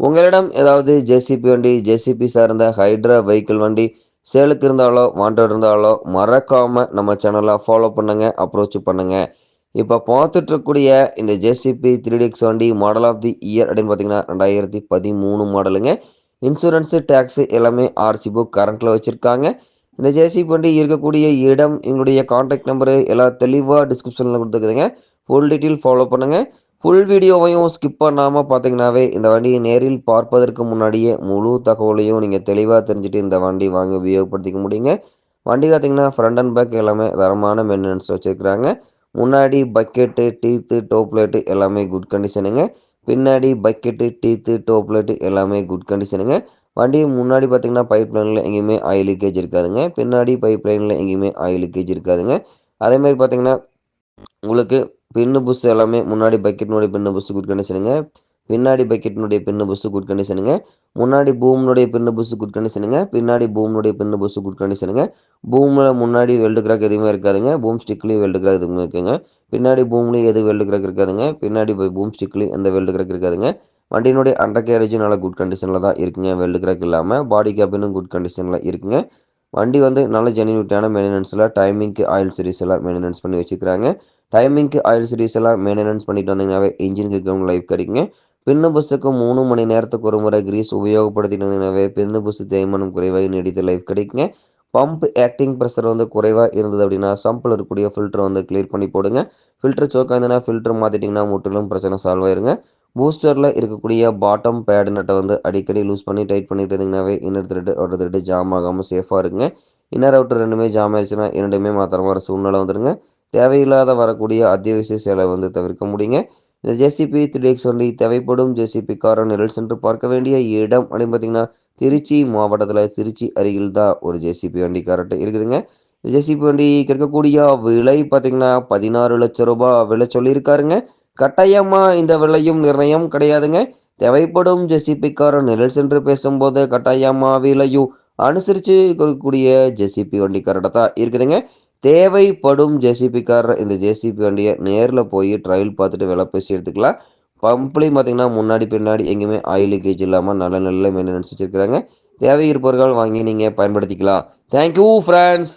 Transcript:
உங்களிடம் ஏதாவது ஜேசிபி வண்டி ஜேசிபி சார்ந்த ஹைட்ரா வெஹிக்கிள் வண்டி சேலுக்கு இருந்தாலோ வாண்டட் இருந்தாலோ மறக்காமல் நம்ம சேனலை ஃபாலோ பண்ணுங்கள் அப்ரோச் பண்ணுங்கள் இப்போ பார்த்துட்ருக்கக்கூடிய இந்த ஜேசிபி த்ரீ டிக்ஸ் வண்டி மாடல் ஆஃப் தி இயர் அப்படின்னு பார்த்தீங்கன்னா ரெண்டாயிரத்தி பதிமூணு மாடலுங்க இன்சூரன்ஸு டேக்ஸு எல்லாமே ஆர்சி புக் கரண்ட்டில் வச்சுருக்காங்க. இந்த ஜேசிபி வண்டி இருக்கக்கூடிய இடம் எங்களுடைய காண்டாக்ட் நம்பரு எல்லா தெளிவாக டிஸ்கிரிப்ஷனில் கொடுத்துருக்குதுங்க. ஃபுல் டீட்டெயில் ஃபாலோ பண்ணுங்கள் ஃபுல் வீடியோவையும் ஸ்கிப் பண்ணாமல் பார்த்தீங்கன்னாவே இந்த வண்டியை நேரில் பார்ப்பதற்கு முன்னாடியே முழு தகவலையும் நீங்கள் தெளிவாக தெரிஞ்சுட்டு இந்த வண்டி வாங்கி உபயோகப்படுத்திக்க முடியுங்க. வண்டி பார்த்தீங்கன்னா ஃப்ரண்ட் அண்ட் பேக் எல்லாமே தரமான மெயின்டெனன்ஸ் வச்சுருக்கிறாங்க. முன்னாடி பக்கெட்டு டீத்து டோப்லேட்டு எல்லாமே குட் கண்டிஷனுங்க பின்னாடி பக்கெட்டு டீத்து டோப்லேட்டு எல்லாமே குட் கண்டிஷனுங்க வண்டி முன்னாடி பார்த்தீங்கன்னா பைப் லைனில் எங்கேயுமே ஆயில் லீக்கேஜ் இருக்காதுங்க. பின்னாடி பைப் லைனில் எங்கேயுமே ஆயில் லீக்கேஜ் இருக்காதுங்க. அதேமாதிரி பார்த்தீங்கன்னா உங்களுக்கு பின்னு புஷ் எல்லாமே முன்னாடி பக்கெட்னுடைய பின்னு புஷ் குட் கண்டிஷனுங்க பின்னாடி பக்கெட்னுடைய பின்னு புஷ் குட் கண்டிஷனுங்க முன்னாடி பூம்னுடைய பின்னு புஷ் குட் கண்டிஷனுங்க பின்னாடி பூம்னுடைய பின்னு புஷ் குட் கண்டிஷனுங்க பூமில் முன்னாடி வெல்டு கிராக் எதுவுமே இருக்காதுங்க. பூம் ஸ்டிக்லேயும் வெல்டு கிராக் எதுவுமே இருக்குங்க. பின்னாடி பூம்லேயும் எது வெல்டு கிராக் இருக்காதுங்க. பின்னாடி பூம் ஸ்டிக்லேயும் எந்த வெல்டு கிராக் இருக்காதுங்க. வண்டியினுடைய அண்டர் கேரேஜும் நல்ல குட் கண்டிஷனில் தான் இருக்குங்க. வெல்டு கிராக் இல்லாமல் பாடி கேபினும் குட் கண்டிஷனில் இருக்குங்க. வண்டி வந்து நல்ல ஜெனியூட்டான மெயின்டெனன்ஸில் டைமிங்க்கு ஆயில் சீரிஸ் எல்லாம் மெயின்டெனன்ஸ் பண்ணி வச்சுக்கிறாங்க. டைமிங்க்கு ஆயில் சீரிஸ் எல்லாம் மெயின்டெனன்ஸ் பண்ணிட்டு வந்தீங்கன்னாவே இன்ஜினுக்கு இருக்கவங்க லைஃப் கிடைக்குங்க. பின்னு பஸ்ஸுக்கு மூணு மணி நேரத்துக்கு ஒரு முறை கிரீஸ் உபயோகப்படுத்திட்டு வந்தீங்கன்னாவே பின்னு பஸ்ஸு தேய்மானம் குறைவாக நீடித்த லைஃப் கிடைக்குங்க. பம்ப் ஆக்டிங் ப்ரெஷர் வந்து குறைவாக இருந்தது அப்படின்னா சம்பில் இருக்கக்கூடிய ஃபில்டர் வந்து கிளியர் பண்ணி போடுங்க. ஃபில்டர் சோக்காக இருந்ததுன்னா ஃபில்டர் மாற்றிட்டிங்கன்னா முற்றிலும் பிரச்சனை சால்வ் ஆயிருங்க. பூஸ்டரில் இருக்கக்கூடிய பாட்டம் பேட் நட்டை வந்து அடிக்கடி லூஸ் பண்ணி டைட் பண்ணிட்டு இருந்தீங்கன்னாவே இன்னொரு திருட்டு ஒரு திருட்டு ஜாம் ஆகாமல் சேஃபாக இருங்க. இன்னர் அவுட்டர் ரெண்டுமே ஜாம் ஆயிடுச்சுன்னா இரண்டுமே மாத்திர மாதிரி சூழ்நிலை வந்துடுங்க தேவையில்லாத வரக்கூடிய அத்தியாவசிய செலவை வந்து தவிர்க்க முடியுங்க. இந்த ஜேசிபி த்ரீ எக்ஸ் வண்டி தேவைப்படும் ஜேசிபி காரை நிழல் சென்று பார்க்க வேண்டிய இடம் அப்படின்னு பார்த்தீங்கன்னா திருச்சி மாவட்டத்தில் திருச்சி அருகில் தான் ஒரு ஜேசிபி வண்டி கார்ட்டு இருக்குதுங்க. ஜேசிபி வண்டி கிடைக்கக்கூடிய விலை பார்த்தீங்கன்னா பதினாறு லட்சம் ரூபாய் விலை சொல்லியிருக்காருங்க. கட்டாயமாக இந்த விலையும் நிர்ணயம் கிடையாதுங்க. தேவைப்படும் ஜெசிபிக்கார நிழல் சென்று பேசும்போது கட்டாயமாக விலையும் அனுசரித்து கொடுக்கக்கூடிய ஜெசிபி வண்டி தான் இருக்குதுங்க. தேவைப்படும் ஜேசிபிக்காரர் இந்த ஜேசிபி வண்டியை நேரில் போய் ட்ரையல் பார்த்துட்டு விலை பேசி எடுத்துக்கலாம். பம்ப்லேயும் பார்த்தீங்கன்னா முன்னாடி பின்னாடி எங்கேயுமே ஆயில் லீக்கேஜ் இல்லாமல் நல்ல நல்ல மெயின்டெனன்ஸ் வச்சுருக்கிறாங்க. தேவை இருப்பவர்கள் வாங்கி நீங்கள் பயன்படுத்திக்கலாம். Thank you friends